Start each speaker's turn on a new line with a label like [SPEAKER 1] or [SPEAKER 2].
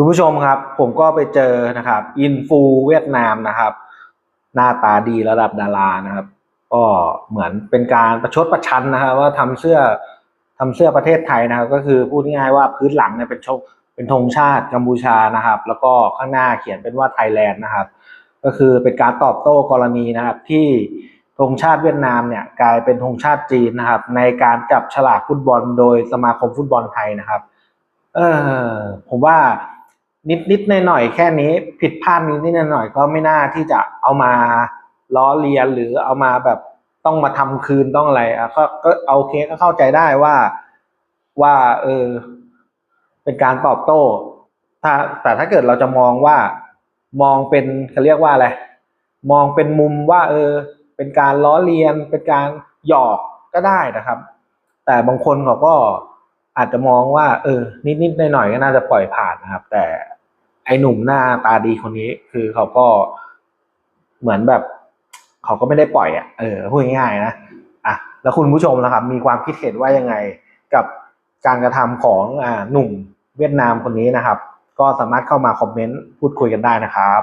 [SPEAKER 1] คุณผู้ชมครับ ผมก็ไปเจอนะครับ อินฟูเวียดนามนะครับ หน้าตาดีระดับดารานะครับ ก็เหมือนเป็นการประชดประชันนะครับ ว่าทำเสื้อทำเสื้อประเทศไทยนะครับ ก็คือพูดง่ายๆว่าพื้นหลังเนี่ยเป็นชกเป็นธงชาติกัมพูชานะครับ แล้วก็ข้างหน้าเขียนเป็นว่าไทยแลนด์นะครับ ก็คือเป็นการตอบโต้กรณีนะครับ ที่ธงชาติเวียดนามเนี่ยกลายเป็นธงชาติจีนนะครับ ในการจับฉลากฟุตบอลโดยสมาคมฟุตบอลไทยนะครับ เออผมว่า นิดนิดหน่อยๆแค่นี้ผิดพลาดนิดนิดหน่อยๆก็ไม่น่าที่จะเอามาล้อเลียนหรือเอามาแบบต้องมาทำคืนต้องอะไรอะก็ก็เอาเคก็เข้าใจได้ว่าว่า เออ เป็นการตอบโต้ ถ้าแต่ถ้าเกิดเราจะมองว่า มองเป็นเขาเรียกว่าอะไรมองเป็นมุมว่า เออ เป็นการล้อเลียนเป็นการหยอกก็ได้นะครับ แต่บางคนเขาก็ อาจจะมองว่า เออ นิดๆหน่อยๆก็น่าจะปล่อยผ่านนะครับ แต่ไอ้หนุ่มหน้าตาดีคนนี้ คือเขาก็เหมือนแบบเขาก็ไม่ได้ปล่อยอะเออพูดง่ายๆนะอะแล้วคุณผู้ชมนะครับ มีความคิดเห็นว่ายังไงกับการกระทำของอ่าหนุ่มเวียดนามคนนี้นะครับ ก็สามารถเข้ามาคอมเมนต์พูดคุยกันได้นะครับ